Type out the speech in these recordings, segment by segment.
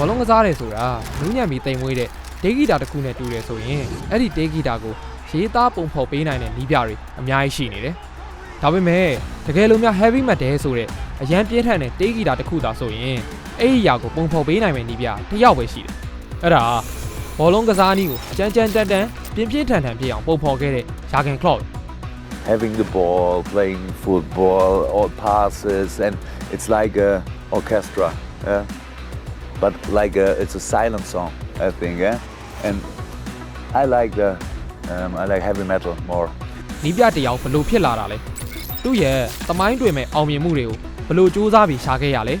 ဘောလုံးကစားတယ်ဆိုတာနူးညံ့ပြီးတိမ်မွေးတဲ့ဒေးဂီတာတစ်ခုနဲ့တူတယ်ဆိုရင်အဲ့ဒီဒေးဂီတာကိုရေးသားပုံဖော်ပေးနိုင်တဲ့နီးပြတွေအများကြီးရှိနေတယ်။ဒါပေမဲ့တကယ်လို့များ heavy metal ဆိုတဲ့အရန်ပြင်းထန်တဲ့ဒေးဂီတာတစ်ခုသာဆိုရင်အဲ့ဒီအရာကိုပုံဖော်ပေးနိုင်မယ့်နီးပြတစ်ယောက်ပဲရှိတယ်။အဲ့ဒါဘောလုံးကစားနည်းကိုကြမ်းကြမ်းတန်းတန်းပြင်းပြင်းထန်ထန်ဖြစ်အောင်ပုံဖော်ခဲ့တဲ့ယာဂန်ကလော့ having the ball, playing football, all passes, and it's like a orchestra. Yeah? But like a, it's a silent song, I think. Yeah? And I like the um, I like heavy metal more. နီးပြတစ်ယောက်ဘလို့ဖြစ်လာတာလဲသူ့ရဲ့သမိုင်းတွင်မဲ့အောင်မြင်မှုတွေကိုဘလို့စူးစမ်းပြီးရှာခဲ့ရလဲ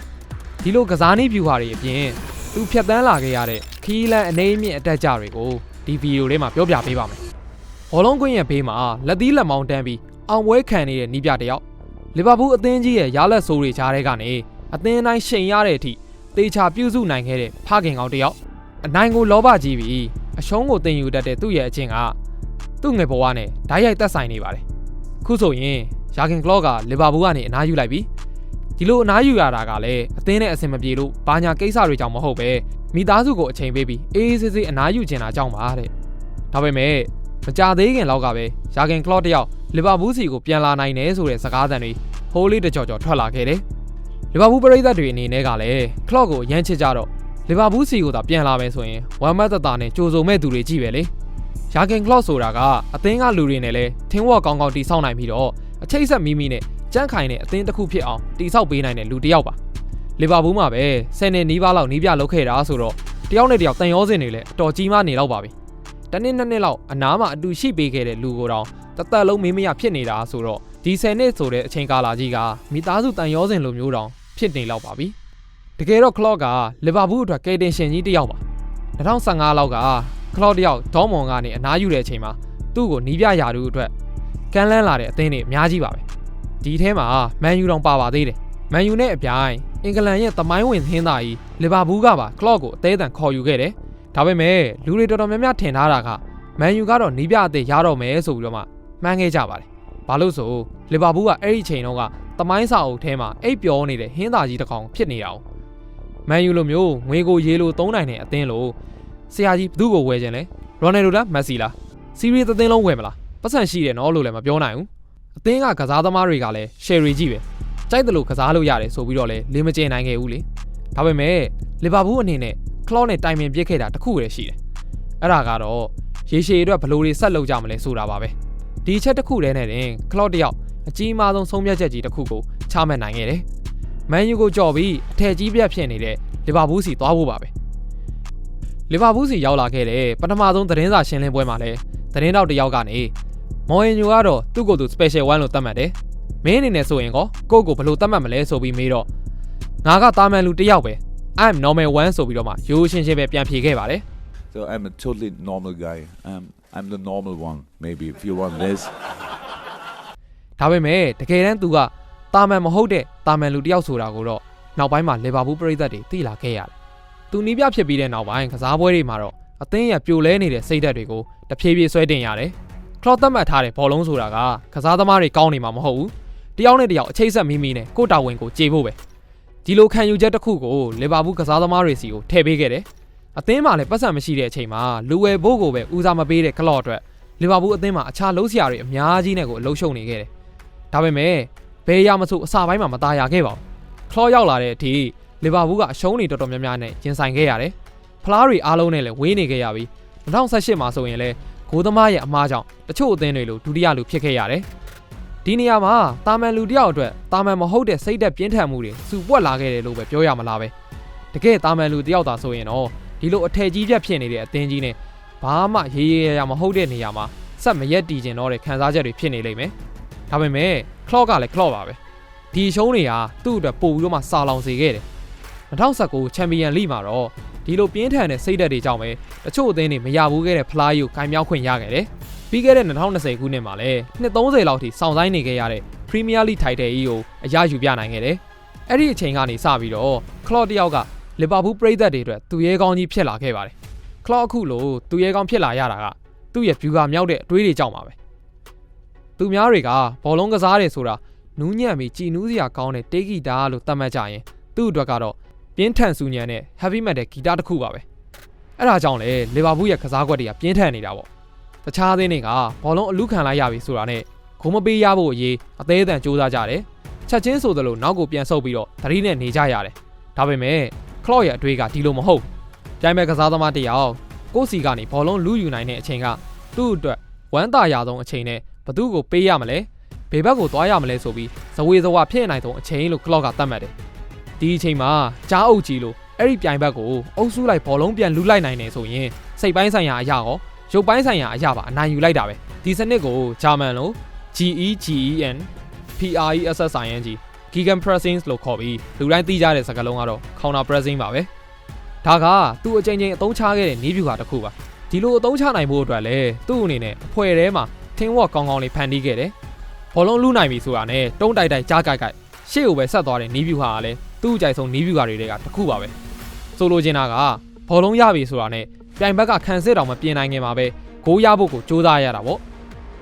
ဒီလိုကစားနည်း view ဟာတွေအပြင်သူဖြတ်တန်းလာခဲ့ရတဲ့ခီးလန်အနေအမြင့်အတက်ကြတွေကိုဒီဗီဒီယိုထဲမှာပြောပြပေးပါမယ်ဘောလုံးကွင်းရဲ့ဘေးမှာလက်သီးလက်မောင်းတန်းပြီးအောင်ပွဲခံနေတဲ့နီးပြတစ်ယောက်လီဗာပူးအသင်းကြီးရဲ့ရလက်ဆိုးတွေကြားထဲကနေအသင်းတိုင်းရှိန်ရတဲ့အထိ တေချာပြုစုနိုင်ခဲ့တဲ့ဖခင်ကောင်တစ်ယောက်အနိုင်ကိုလောဘကြီးပြီးအရှုံးကိုတင်ယူတတ်တဲ့သူ့ရဲ့အချင်းကသူ့ငယ်ဘဝနဲ့ဓာတ်ရိုက်သက်ဆိုင်နေပါတယ်။ခုဆိုရင်ယာဂင်ကလော့ကလီဗာပူးကနေအနားယူလိုက်ပြီ။ဒီလိုအနားယူရတာကလည်းအသင်းနဲ့အဆင်မပြေလို့ဘာညာကိစ္စတွေကြောင့်မဟုတ်ပဲမိသားစုကိုအချိန်ပေးပြီးအေးအေးဆေးဆေးအနားယူချင်တာကြောင့်ပါတဲ့။ဒါပေမဲ့မကြသေးခင်လောက်ကပဲယာဂင်ကလော့တယောက်လီဗာပူးစီကိုပြန်လာနိုင်တယ်ဆိုတဲ့စကားသံတွေဟိုးလေးတကြော်ကြော်ထွက်လာခဲ့တယ်။ လီဗာပူးပရိသတ်တွေအနေနဲ့ကလည်းကလော့ကိုရမ်းချစ်ကြတော့လီဗာပူးစီကိုသာပြန်လာမယ်ဆိုရင်ဝမ်မတ်တတာနဲ့ကြိုစုံမဲ့သူတွေကြည့်ပဲလေ။ယာဂင်ကလော့ဆိုတာကအသင်းကလူတွေနဲ့လည်းထင်းဝက်ကောင်းကောင်းတိဆောက်နိုင်ပြီးတော့အချိတ်ဆက်မိမိနဲ့ကြန့်ခိုင်တဲ့အသင်းတစ်ခုဖြစ်အောင်တိဆောက်ပေးနိုင်တဲ့လူတစ်ယောက်ပါလီဗာပူးမှာပဲ10နှစ်နီးပါးလောက်နီးပြလုပ်ခဲ့တာဆိုတော့တယောက်နဲ့တယောက်တန်ရောစင်တွေလည်းအတော်ကြီးမားနေတော့ပါပြီတနည်းနှစ်နှစ်လောက်အနားမှာအတူရှိပေးခဲ့တဲ့လူကိုတောင်တသက်လုံးမေးမရဖြစ်နေတာဆိုတော့ဒီ10နှစ်ဆိုတဲ့အချိန်ကာလကြီးကမိသားစုတန်ရောစင်လိုမျိုးတောင် ဖြစ်နေတော့ပါပြီတကယ်တော့ကလော့ကလီဗာပူးအတွက်ကယ်တင်ရှင်ကြီးတစ်ယောက်ပါ2015လောက်ကကလော့တယောက်ဒေါမွန်ကနေအနားယူတဲ့အချိန်မှာသူ့ကိုနီးပြရာတူအတွက်ကမ်းလှမ်းလာတဲ့အသင်းတွေအများကြီးပါပဲဒီထဲမှာမန်ယူတောင်ပါပါသေးတယ်မန်ယူနဲ့အပြိုင်အင်္ဂလန်ရဲ့သမိုင်းဝင်သင်းသားကြီးလီဗာပူးကပါကလော့ကိုအသေးအံခေါ်ယူခဲ့တယ်ဒါပေမဲ့လူတွေတော်တော်များများထင်ထားတာကမန်ယူကတော့နီးပြအသေးရတော့မယ်ဆိုပြီးတော့မှမှန်းခဲ့ကြပါတယ်ဘာလို့ဆိုလီဗာပူးကအဲ့ဒီချိန်တုန်းက သမိုင်းစာအုပ်ထဲမှာအိပ်ပျော်နေတဲ့ဟင်းသားကြီးတစ်ကောင်ဖြစ်နေတာ哦မန်ယူလိုမျိုးငွေကိုရေးလို့သုံးနိုင်တဲ့အသင်းလို့ဆရာကြီးဘသူ့ကိုဝယ်ခြင်းလဲရိုနယ်ဒိုလားမက်ဆီလားစီးရီးသင်းလုံးဝယ်မလားပတ်စံရှိတယ်နော်လို့လည်းမပြောနိုင်ဘူးအသင်းကကစားသမားတွေကလည်းရှယ်ရီကြီးပဲကြိုက်တယ်လို့ကစားလို့ရတယ်ဆိုပြီးတော့လည်းလင်းမကျင်နိုင်ခဲ့ဘူးလေဒါပေမဲ့လီဗာပူးအနေနဲ့ကလော့နဲ့တိုင်ပင်ပြစ်ခဲ့တာတစ်ခုပဲရှိတယ်အဲ့ဒါကတော့ရေရှည်အတွက်ဘလို့တွေဆက်လုပ်ကြမလဲဆိုတာပါပဲဒီအချက်တစ်ခုတည်းနဲ့တင်ကလော့တယောက် အကြီးမားဆုံးဆုံးဖြတ်ချက်ကြီးတစ်ခုကိုချမှတ်နိုင်ခဲ့တယ်မန်ယူကိုကြော်ပြီးအထက်ကြီးပြတ်ဖြစ်နေတဲ့လီဗာပူးစီသွားဖို့ပါပဲလီဗာပူးစီရောက်လာခဲ့တဲ့ပထမဆုံးသတင်းစာရှင်းလင်းပွဲမှာလည်းသတင်းတောက်တစ်ယောက်ကနေမော်ရင်ညိုကတော့သူ့ကိုယ်သူ special one လို့သတ်မှတ်တယ်။မင်းအနေနဲ့ဆိုရင်ကောကိုယ့်ကိုဘယ်လိုသတ်မှတ်မလဲဆိုပြီးမေးတော့ငါကတာမန်လူတစ်ယောက်ပဲ I'm normal one ဆိုပြီးတော့မှရိုးရှင်းရှင်းပဲပြန်ဖြေခဲ့ပါတယ် So I'm a totally normal guy. Um, I'm the normal one, maybe if you want this. ။ ဒါပေမဲ့တကယ်တမ်းသူကတာမန်မဟုတ်တဲ့တာမန်လူတစ်ယောက်ဆိုတာကိုတော့နောက်ပိုင်းမှာလီဗာပူးပရိသတ်တွေသိလာခဲ့ရတယ်။သူနီးပြဖြစ်ပြီးတဲ့နောက်ပိုင်းကစားပွဲတွေမှာတော့အသင်းရပြိုလဲနေတဲ့စိတ်ဓာတ်တွေကိုတဖြည်းဖြည်းဆွဲတင်ရတယ်။ကလော့သတ်မှတ်ထားတဲ့ဘောလုံးဆိုတာကကစားသမားတွေကောင်းနေမှာမဟုတ်ဘူး။တယောက်နဲ့တယောက်အချိတ်ဆက်မိမိနဲ့ကိုယ့်တာဝန်ကိုကြေဖို့ပဲ။ဒီလိုခံယူချက်တစ်ခုကိုလီဗာပူးကစားသမားတွေစီကိုထည့်ပေးခဲ့တယ်။အသင်းမှာလည်းပတ်စံမရှိတဲ့အချိန်မှာလူဝယ်ဖို့ကိုပဲဦးစားမပေးတဲ့ကလော့အတွက်လီဗာပူးအသင်းမှာအခြားလုံးစရာတွေအများကြီးနဲ့ကိုအလုံးရှုံနေခဲ့တယ်။ ဒါပေမဲ့ဘယ်ရာမဆိုအစာပိုင်းမှာမသားရခဲ့ပါဘူးခလော့ရောက်လာတဲ့အထိလီဗာပူးကအရှုံးတွေတော်တော်များများနဲ့ကျင်ဆိုင်ခဲ့ရတယ်ဖလားတွေအားလုံးနဲ့လည်းဝေးနေခဲ့ရပြီး2018မှာဆိုရင်လည်းဂိုးသမားရဲ့အမှားကြောင့်တချို့အသင်းတွေလိုဒုတိယလူဖြစ်ခဲ့ရတယ်ဒီနေရာမှာတာမန်လူတယောက်အတွက်တာမန်မဟုတ်တဲ့စိတ်သက်ပြင်းထန်မှုတွေစူပွက်လာခဲ့တယ်လို့ပဲပြောရမလားပဲတကယ်တာမန်လူတယောက်သာဆိုရင်တော့ဒီလိုအထည်ကြီးပြတ်ဖြစ်နေတဲ့အသင်းကြီးနဲ့ဘာမှရေးရရမဟုတ်တဲ့နေရာမှာဆက်မရက်တည်ကျင်တော့တဲ့ခံစားချက်တွေဖြစ်နေလိမ့်မယ် ဒါပေမဲ့ကလော့ကလည်းကလော့ပါပဲ။ဒီရှုံးတွေကသူ့အတွက်ပို့ပြီးတော့မှစာလောင်စေခဲ့တယ်။2019ချန်ပီယံလိမှာတော့ဒီလိုပြင်းထန်တဲ့စိတ်ဓာတ်တွေကြောင့်ပဲတချို့အသင်းတွေမရဘူးခဲ့တဲ့ဖလားယူကိုကင်မြောက်ခွင့်ရခဲ့တယ်။ပြီးခဲ့တဲ့2020ခုနှစ်မှာလည်းနှစ်30လောက်ထိစောင့်ဆိုင်နေခဲ့ရတဲ့ Premier League Title ကြီးကိုအရယူပြနိုင်ခဲ့တယ်။အဲ့ဒီအချိန်ကနေစပြီးတော့ကလော့တယောက်ကလီဗာပူးပရိသတ်တွေအတွက်သူရဲကောင်းကြီးဖြစ်လာခဲ့ပါတယ်။ကလော့အခုလိုသူရဲကောင်းဖြစ်လာရတာကသူ့ရဲ့ view ကမြောက်တဲ့အတွေးတွေကြောင့်ပါပဲ။ သူများတွေကဘောလုံးကစားတယ်ဆိုတာနူးညံ့ပြီးကြည်နူးစရာကောင်းတဲ့တေးဂီတာလို့သတ်မှတ်ကြရင်သူ့အတွက်ကတော့ပပြင်းထန်ဆူညံတဲ့ heavy metal ဂီတတစ်ခုပါပဲအဲ့ဒါကြောင့်လေလီဗာပူးရဲ့ကစားကွက်တွေကပြင်းထန်နေတာပေါ့တခြားအသင်းတွေကဘောလုံးအလူခံလိုက်ရပြီဆိုတာနဲ့ဂိုးမပေးရဖို့အရေးအသေးအတန်စူးစမ်းကြတယ်ချက်ချင်းဆိုသလိုနောက်ကိုပြန်ဆုပ်ပြီးတော့သတိနဲ့နေကြရတယ်ဒါပေမဲ့ကလော့ရဲ့အတွေ့ကဒီလိုမဟုတ်ဘူးပြိုင်မဲ့ကစားသမားတစ်ယောက်ကိုယ့်စီကနေဘောလုံးလူယူနိုင်တဲ့အချိန်ကသူ့အတွက်ဝမ်းသာရဆုံးအချိန်နဲ့ ဘသူ့ကိုပေးရမလဲဘေဘက်ကိုသွားရမလဲဆိုပြီးဇဝေဇဝါဖြစ်နိုင်ဆုံးအချိန်လို့ကလော့ကသတ်မှတ်တယ်ဒီအချိန်မှာကြားအုပ်ကြီးလို့အဲ့ဒီပြိုင်ဘက်ကိုအုပ်စုလိုက်ဘောလုံးပြန်လူလိုက်နိုင်တယ်ဆိုရင်စိတ်ပိုင်းဆိုင်ရာအရာရောရုပ်ပိုင်းဆိုင်ရာအရာပါအနိုင်ယူလိုက်တာပဲဒီစနစ်ကိုဂျာမန်လို့ GEGEN PRESSING Gegen Pressing လို့ခေါ်ပြီးလူတိုင်းသိကြတဲ့စကားလုံးကတော့ Counter Pressing ပါပဲဒါကသူ့အချိန်ချင်းအသုံးချခဲ့တဲ့နည်းဗျူဟာတစ်ခုပါဒီလိုအသုံးချနိုင်ဖို့အတွက်လည်းသူ့အနေနဲ့အဖွဲထဲမှာ team work ကောင်းကောင်းလေးဖန်တီးခဲ့တယ်ဘောလုံးလူနိုင်ပြီဆိုတာနဲ့တုံးတိုက်တိုက်ကြားကြိုက်ကြိုက်ရှေ့ကိုပဲဆက်သွားတဲ့နည်းဗျူဟာကလည်းသူ့အကြိုက်ဆုံးနည်းဗျူဟာတွေကတစ်ခုပါပဲဆိုလိုချင်တာကဘောလုံးရပြီဆိုတာနဲ့ပြိုင်ဘက်ကခံစစ်တောင်မပြင်နိုင်ခင်မှာပဲဂိုးရဖို့ကိုစူးစမ်းရတာပေါ့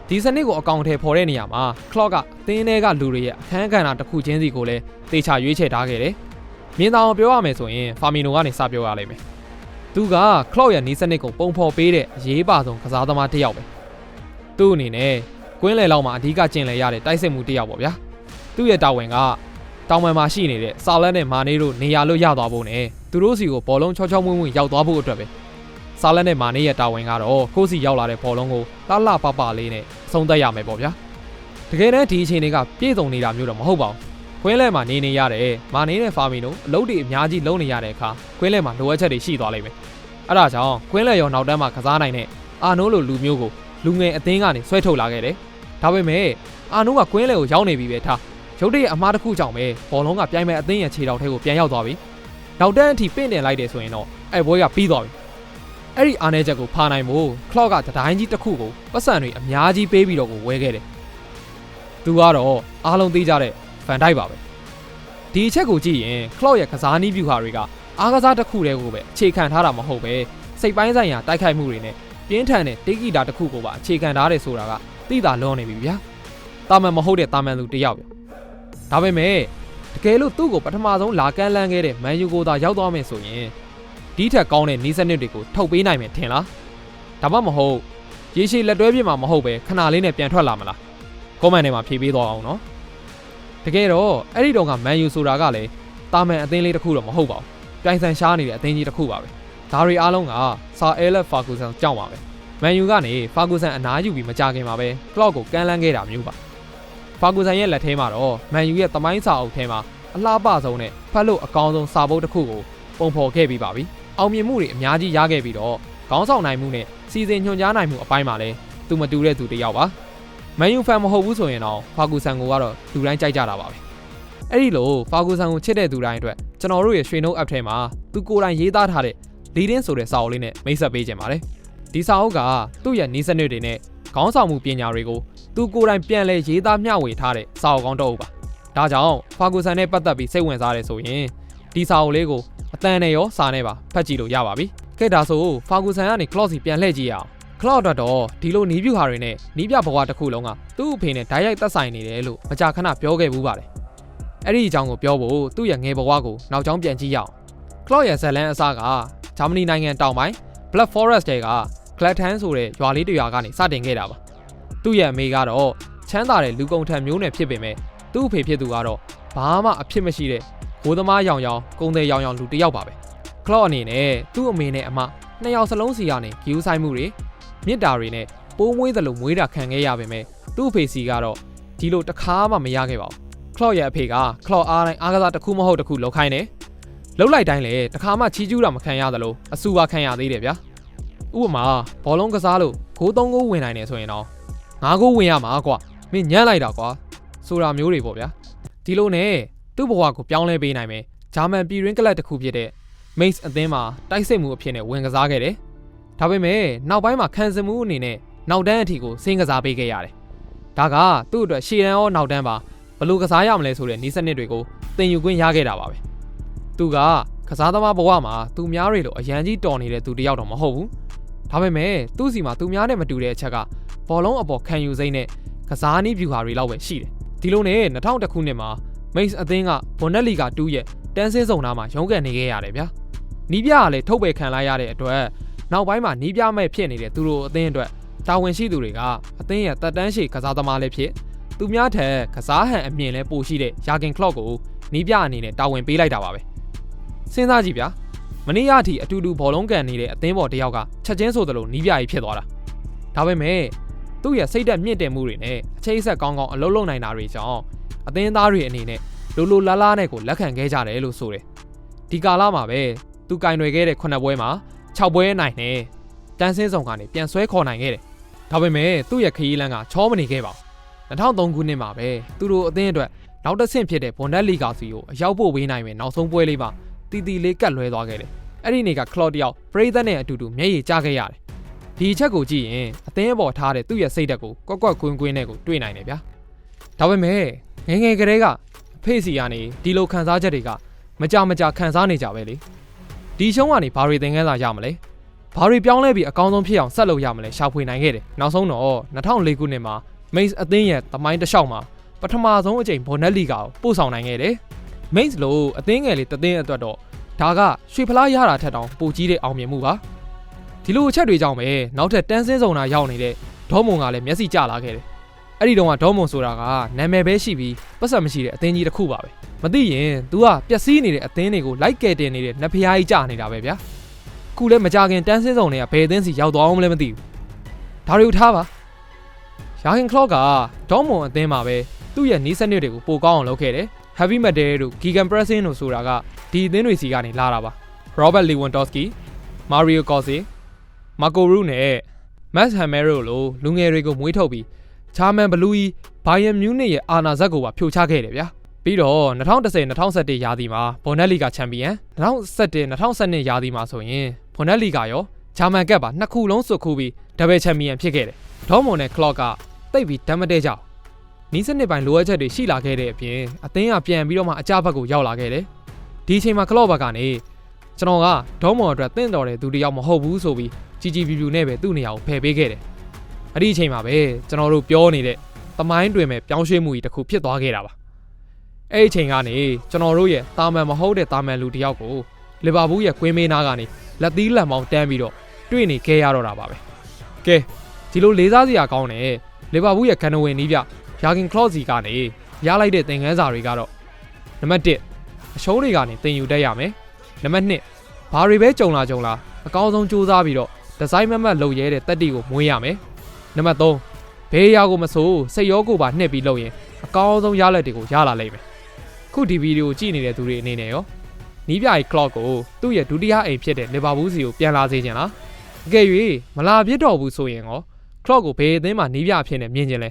ဒီစနစ်ကိုအကောင့်ထဲပေါ်တဲ့နေရာမှာ clock ကအသင်းထဲကလူတွေရဲ့အခန်းကဏ္ဍတစ်ခုချင်းစီကိုလည်းသေချာရွေးချယ်ထားခဲ့တယ်မြင်သာအောင်ပြောရမယ်ဆိုရင်ဖာမီနိုကနေစပြောရလိမ့်မယ်သူက clock ရဲ့နီးစနစ်ကိုပုံဖော်ပေးတဲ့အရေးပါဆုံးကစားသမားတစ်ယောက်ပဲ သူ့အနေနဲ့ကွင်းလယ်လောက်မှာအဓိကကျင်လည်ရတဲ့တိုက်စစ်မှုတစ်ယောက်ပေါ့ဗျာသူ့ရဲ့တာဝန်ကတောင်ပံမှာရှိနေတဲ့ဆာလန်နဲ့မာနေတို့နေရာလို့ရသွားဖို့နဲ့သူတို့စီကိုဘောလုံးချောချောမွေ့မွေ့ရောက်သွားဖို့အတွက်ပဲဆာလန်နဲ့မာနေရဲ့တာဝန်ကတော့ကိုယ့်စီရောက်လာတဲ့ဘောလုံးကိုလှလှပပလေးနဲ့အဆုံးသတ်ရမယ်ပေါ့ဗျာတကယ်တမ်းဒီအချိန်တွေကပြည့်စုံနေတာမျိုးတော့မဟုတ်ပါဘူးခွင်းလဲမှာနေနေရတယ်မာနေနဲ့ဖာမီနိုအလုပ်တွေအများကြီးလုပ်နေရတဲ့အခါခွင်းလဲမှာလိုအပ်ချက်တွေရှိသွားလိမ့်မယ်အဲ့ဒါကြောင့်ခွင်းလဲရောနောက်တန်းမှာကစားနိုင်တဲ့အာနိုးလိုလူမျိုးကို လူငယ်အသင်းကနေဆွဲထုတ်လာခဲ့တယ်ဒါပေမဲ့အာနိုးကကွင်းလဲကိုရောက်နေပြီပဲထားရုတ်တရက်အမားတစ်ခုကြောင့်ပဲဘောလုံးကပြိုင်မဲ့အသင်းရဲ့ခြေထောက်ထဲကိုပြန်ရောက်သွားပြီနောက်တန်းအထိပင့်တင်လိုက်တယ်ဆိုရင်တော့အဲ့ဘွဲကပြီးသွားပြီအဲ့ဒီအာနယ်ချက်ကိုဖာနိုင်ဖို့ကလော့ကတတိုင်းကြီးတစ်ခုကိုပတ်စံတွေအများကြီးပေးပြီးတော့ကိုဝဲခဲ့တယ်သူကတော့အားလုံးသိကြတဲ့ဖန်တိုက်ပါပဲဒီအချက်ကိုကြည့်ရင်ကလော့ရဲ့ကစားနည်းဗျူဟာတွေကအားကစားတစ်ခုတည်းကိုပဲအခြေခံထားတာမဟုတ်ပဲစိတ်ပိုင်းဆိုင်ရာတိုက်ခိုက်မှုတွေနဲ့ ပြင်းထန်တဲ့တေဂီတာတစ်ခုကိုပါအခြေခံထားတယ်ဆိုတာကသိတာလွန်နေပြီဗျာတာမန်မဟုတ်တဲ့တာမန်သူတစ်ယောက်ဗျဒါပေမဲ့တကယ်လို့သူ့ကိုပထမဆုံးလာကမ်းလှမ်းခဲ့တဲ့မန်ယူကိုသာရောက်သွားမယ်ဆိုရင်ဒီထက်ကောင်းတဲ့နီးစနစ်တွေကိုထုတ်ပေးနိုင်မယ်ထင်လားဒါမှမဟုတ်ရေရှည်လက်တွဲပြမှာမဟုတ်ပဲခဏလေးနဲ့ပြန်ထွက်လာမလားကွန်မန့်ထဲမှာဖြေပေးသွားအောင်နော်တကယ်တော့အဲ့ဒီတော့ကမန်ယူဆိုတာကလည်းတာမန်အသင်းလေးတစ်ခုတော့မဟုတ်ပါဘူးပြိုင်ဆန်ရှားနေတဲ့အသင်းကြီးတစ်ခုပါပဲ ဒါတွေအားလုံးကဆာအဲလက်ဖာဂူဆန်ကြောင့်ပါပဲမန်ယူကနေဖာဂူဆန်အနားယူပြီးမကြခင်မှာပဲကလော့ကိုကမ်းလှမ်းခဲ့တာမျိုးပါဖာဂူဆန်ရဲ့လက်ထဲမှာတော့မန်ယူရဲ့သမိုင်းစာအုပ်ထဲမှာအလှပဆုံးနဲ့ဖတ်လို့အကောင်းဆုံးစာပုဒ်တစ်ခုကိုပုံဖော်ခဲ့ပြီးပါပြီအောင်မြင်မှုတွေအများကြီးရခဲ့ပြီးတော့ခေါင်းဆောင်နိုင်မှုနဲ့စီစဉ်ညွှန်ကြားနိုင်မှုအပိုင်းမှာလည်းသူမတူတဲ့သူတစ်ယောက်ပါမန်ယူဖန်မဟုတ်ဘူးဆိုရင်တော့ဖာဂူဆန်ကိုကတော့လူတိုင်းကြိုက်ကြတာပါပဲအဲ့ဒီလိုဖာဂူဆန်ကိုချစ်တဲ့သူတိုင်းအတွက်ကျွန်တော်တို့ရဲ့ရွှေနှုတ် app ထဲမှာသူကိုယ်တိုင်ရေးသားထားတဲ့ leading ဆိုတဲ့စာအုပ်လေးနဲ့မိတ်ဆက်ပေးကြပါတယ်ဒီစာအုပ်ကသူ့ရဲ့နီးစနစ်တွေနဲ့ခေါင်းဆောင်မှုပညာတွေကိုသူကိုယ်တိုင်ပြန်လဲရေးသားမျှဝေထားတဲ့စာအုပ်ကောင်းတစ်အုပ်ပါဒါကြောင့်ဖာဂူဆန်နဲ့ပတ်သက်ပြီးစိတ်ဝင်စားတယ်ဆိုရင်ဒီစာအုပ်လေးကိုအတန်နဲ့ရောစာနဲ့ပါဖတ်ကြည့်လို့ရပါပြီ။ကဲဒါဆိုဖာဂူဆန်ကနေ Cloud စီပြန်လှည့်ကြည့်ရအောင်။ Cloud အတွက်တော့ဒီလိုနီးပြူဟာတွေနဲ့နီးပြဘဝတစ်ခုလုံးကသူ့အဖေနဲ့ဓာတ်ရိုက်သက်ဆိုင်နေတယ်လို့မကြာခဏပြောခဲ့ဘူးပါတယ်။အဲ့ဒီအကြောင်းကိုပြောဖို့သူ့ရဲ့ငယ်ဘဝကိုနောက်ကျောင်းပြန်ကြည့်ရအောင်။ Cloud ရဲ့ဇလန်အစားက ဂျာမနီနိုင်ငံတောင်ပိုင်း Black Forest တဲက Glattan ဆိုတဲ့ရွာလေးတစ်ရွာကနေစတင်ခဲ့တာပါ။သူ့ရဲ့အမေကတော့ချမ်းသာတဲ့လူကုန်ထံမျိုးနယ်ဖြစ်ပေမဲ့သူ့အဖေဖြစ်သူကတော့ဘာမှအဖြစ်မရှိတဲ့ဘိုးသမားရောင်ရောင်ကုန်းသေးရောင်ရောင်လူတစ်ယောက်ပါပဲကလော့အနေနဲ့သူ့အမေနဲ့အမနှစ်ယောက်စလုံးစီကနေဂီယူဆိုင်မှုတွေမြစ်တာတွေနဲ့ပိုးမွေးသလိုမွေးတာခံခဲ့ရပေမဲ့သူ့အဖေစီကတော့ဒီလိုတစ်ခါမှမရခဲ့ပါဘူးကလော့ရဲ့အဖေကကလော့အားတိုင်းအားကစားတစ်ခုမဟုတ်တစ်ခုလောက်ခိုင်းတယ် လောက်လိုက်တိုင်းလေတစ်ခါမှချီးကျူးတာမခံရသလိုအဆူပါခံရသေးတယ်ဗျာဥပမာဘောလုံးကစားလို့ဂိုး၃ဂိုးဝင်နိုင်တယ်ဆိုရင်တော့၅ဂိုးဝင်ရမှာကွာမင်းညံ့လိုက်တာကွာဆိုတာမျိုးတွေပေါ့ဗျာဒီလိုနဲ့သူ့ဘဝကိုပြောင်းလဲပေးနိုင်မယ်ဂျာမန်ပြည်ရင်းကလပ်တစ်ခုဖြစ်တဲ့ Mace အသင်းမှာတိုက်စစ်မှုအဖြစ်နဲ့ဝင်ကစားခဲ့တယ်။ဒါပေမဲ့နောက်ပိုင်းမှာခံစမှုအနေနဲ့နောက်တန်းအထိကိုစင်းကစားပေးခဲ့ရတယ်။ဒါကသူ့အတွက်ရှေ့တန်းရောနောက်တန်းပါဘလို့ကစားရမလဲဆိုတဲ့နီးစနစ်တွေကိုသင်ယူခွင့်ရခဲ့တာပါပဲ။ သူကကစားသမားဘဝမှာသူများတွေလိုအရန်ကြီးတော်နေတဲ့သူတစ်ယောက်တော့မဟုတ်ဘူး။ဒါပေမဲ့သူ့စီမှာသူများနဲ့မတူတဲ့အချက်ကဘောလုံးအပေါ်ခံယူစိမ့်နဲ့ကစားနည်းဗျူဟာတွေလောက်ပဲရှိတယ်။ဒီလိုနဲ့2000ခုနှစ်မှာ Mace အသင်းကဘွန်နက်လီဂါ2ရဲ့တတန်းစင်းစုံနာမှာရုန်းကန်နေခဲ့ရတယ်ဗျာနီးပြကလည်းထုတ်ပယ်ခံလိုက်ရတဲ့အတွက်နောက်ပိုင်းမှာနီးပြမဲ့ဖြစ်နေတဲ့သူတို့အသင်းအတွက်တာဝန်ရှိသူတွေကအသင်းရဲ့တက်တန်းရှည်ကစားသမားလည်းဖြစ်သူများထက်ကစားဟန်အမြင်လည်းပိုရှိတဲ့ယာကင်ကလော့ကိုနီးပြအနေနဲ့တာဝန်ပေးလိုက်တာပါပဲ စဉ်းစားကြည့်ဗျာမနေ့ကအထိအတူတူဘောလုံးကန်နေတဲ့အသင်းပေါ်တစ်ယောက်ကချက်ချင်းဆိုသလိုနီးပြကြီးဖြစ်သွားတာဒါပေမဲ့သူ့ရဲ့စိတ်သက်မြင့်တင်မှုတွေနဲ့အချိတ်ဆက်ကောင်းကောင်းအလုပ်လုပ်နိုင်တာတွေကြောင့်အသင်းသားတွေအနေနဲ့လိုလိုလားလားနဲ့ကိုလက်ခံခဲ့ကြတယ်လို့ဆိုတယ်ဒီကာလမှာပဲသူကင်တွေခဲ့တဲ့ခုနှစ်ပွဲမှာ6ပွဲနိုင်နဲ့တန်းစင်းဆောင်ကနေပြန်ဆွဲခေါ်နိုင်ခဲ့တယ်ဒါပေမဲ့သူ့ရဲ့ခရီးလမ်းကချောမနေခဲ့ပါဘူး2003ခုနှစ်မှာပဲသူတို့အသင်းအတွက်နောက်တစ်ဆင့်ဖြစ်တဲ့ဘွန်ဒက်လီဂါစီကိုအရောက်ပို့ပေးနိုင်မယ်နောက်ဆုံးပွဲလေးမှာ တီတီလေးကတ်လွဲသွားခဲ့တယ်အဲ့ဒီနေ့ကကလော့တယောက်ပရိသတ်နဲ့အတူတူမျက်ရည်ကျခဲ့ရတယ်ဒီအချက်ကိုကြည့်ရင်အသင်းအပေါ်ထားတဲ့သူ့ရဲ့စိတ်ဓာတ်ကိုကွက်ကွက်ကွင်းကွင်းနဲ့ကိုတွေ့နိုင်တယ်ဗျာဒါပေမဲ့ငယ်ငယ်ကလေးကအဖေ့စီကနေဒီလိုခံစားချက်တွေကမကြမကြခံစားနေကြပဲလေဒီရှုံးကနေဘာတွေသင်ခန်းစာရမလဲဘာတွေပြောင်းလဲပြီးအကောင်းဆုံးဖြစ်အောင်ဆက်လုပ်ရမလဲရှာဖွေနိုင်ခဲ့တယ်နောက်ဆုံးတော့2004ခုနှစ်မှာ Mace အသင်းရဲ့တမိုင်းတစ်လျှောက်မှာပထမဆုံးအကြိမ်ဘွန်နက်လီဂါကိုပို့ဆောင်နိုင်ခဲ့တယ် Mace လို့အသင်းငယ်လေးတသင်းအတွက်တော့ဒါကရွှေဖလားရတာထက်တောင်ပိုကြီးတဲ့အောင်မြင်မှုပါဒီလိုအချက်တွေကြောင့်ပဲနောက်ထပ်တန်းစင်းစုံတာရောက်နေတဲ့ဒေါမွန်ကလည်းမျက်စိကျလာခဲ့တယ်အဲ့ဒီတော့ကဒေါမွန်ဆိုတာကနာမည်ပဲရှိပြီးပတ်စံမရှိတဲ့အသင်းကြီးတစ်ခုပါပဲမသိရင် तू ကပျက်စီးနေတဲ့အသင်းတွေကိုလိုက်ကဲတင်နေတဲ့နဖျားကြီးကြာနေတာပဲဗျာခုလည်းမကြခင်တန်းစင်းစုံတွေကဘယ်အသင်းစီရောက်သွားအောင်မလဲမသိဘူးဒါတွေကိုထားပါယာခင်ကလော့ကဒေါမွန်အသင်းမှာပဲသူ့ရဲ့နီးစနစ်တွေကိုပိုကောင်းအောင်လုပ်ခဲ့တယ် Heavy Metal တို့ Gigan Pressing တို့ဆိုတာကဒီအသင်းတွေစီကနေလာတာပါ Robert Lewandowski Mario Götze Marco Reus နဲ့ Max Hammer တို့လိုလူငယ်တွေကိုမွေးထုတ်ပြီးဂျာမန်ဘလူးကြီးဘိုင်ယန်မြူးနစ်ရဲ့အာနာဇက်ကိုပါဖြိုချခဲ့တယ်ဗျာပြီးတော့2010-2011ရာသီမှာဘော်နက်လီဂါချန်ပီယံ2017-2012ရာသီမှာဆိုရင်ဘော်နက်လီဂါရောဂျာမန်ကပ်ပါနှစ်ခုလုံးစွတ်ခုပြီးဒဘယ်ချန်ပီယံဖြစ်ခဲ့တယ်ဒေါမွန်နဲ့ကလော့ကတိတ်ပြီးဓာတ်မတဲကြအောင် နီးစနစ်ပိုင်းလိုအပ်ချက်တွေရှိလာခဲ့တဲ့အပြင်အသင်းကပြန်ပြီးတော့မှအကြဘက်ကိုရောက်လာခဲ့တယ်ဒီအချိန်မှာကလော့ဘက်ကနေကျွန်တော်ကဒေါမွန်အတွက်တင့်တော်တဲ့သူတစ်ယောက်မဟုတ်ဘူးဆိုပြီးជីជីပြူပြူနဲ့ပဲသူ့နေရာကိုဖယ်ပေးခဲ့တယ်အဲ့ဒီအချိန်မှာပဲကျွန်တော်တို့ပြောနေတဲ့သမိုင်းတွင်မဲ့ပြောင်းရွှေ့မှုကြီးတစ်ခုဖြစ်သွားခဲ့တာပါအဲ့ဒီအချိန်ကနေကျွန်တော်တို့ရဲ့တာမန်မဟုတ်တဲ့တာမန်လူတစ်ယောက်ကိုလီဗာပူးရဲ့ကွင်းမေးနာကနေလက်သီးလက်မောင်းတန်းပြီးတော့တွေ့နေခဲ့ရတော့တာပါပဲကဲဒီလိုလေးစားစရာကောင်းတယ်လီဗာပူးရဲ့ကန်နဝင်နီးပြ ယာကင်ကလော့စီကနေရလိုက်တဲ့သင်ခန်းစာတွေကတော့နံပါတ်1အရှုံးတွေကနေသင်ယူတတ်ရမယ်နံပါတ်2ဘာတွေပဲကြုံလာကြုံလာအကောင်းဆုံးစူးစမ်းပြီးတော့ဒီဇိုင်းမမတ်လုပ်ရဲတဲ့တက်တီကိုမွေးရမယ်နံပါတ်3ဘေးရောက်ကိုမဆိုးစိတ်ရောကိုပါနှက်ပြီးလုပ်ရင်အကောင်းဆုံးရလက်တွေကိုရလာလိမ့်မယ်ခုဒီဗီဒီယိုကြည့်နေတဲ့သူတွေအနေနဲ့ရောနီးပြရဲ့ clock ကိုသူ့ရဲ့ဒုတိယအိမ်ဖြစ်တဲ့လီဗာပူးစီကိုပြန်လာစေချင်လားအကယ်၍မလာပြစ်တော့ဘူးဆိုရင်ရော clock ကိုဘယ်အသင်းမှာနီးပြအဖြစ်နဲ့မြင်ချင်လဲ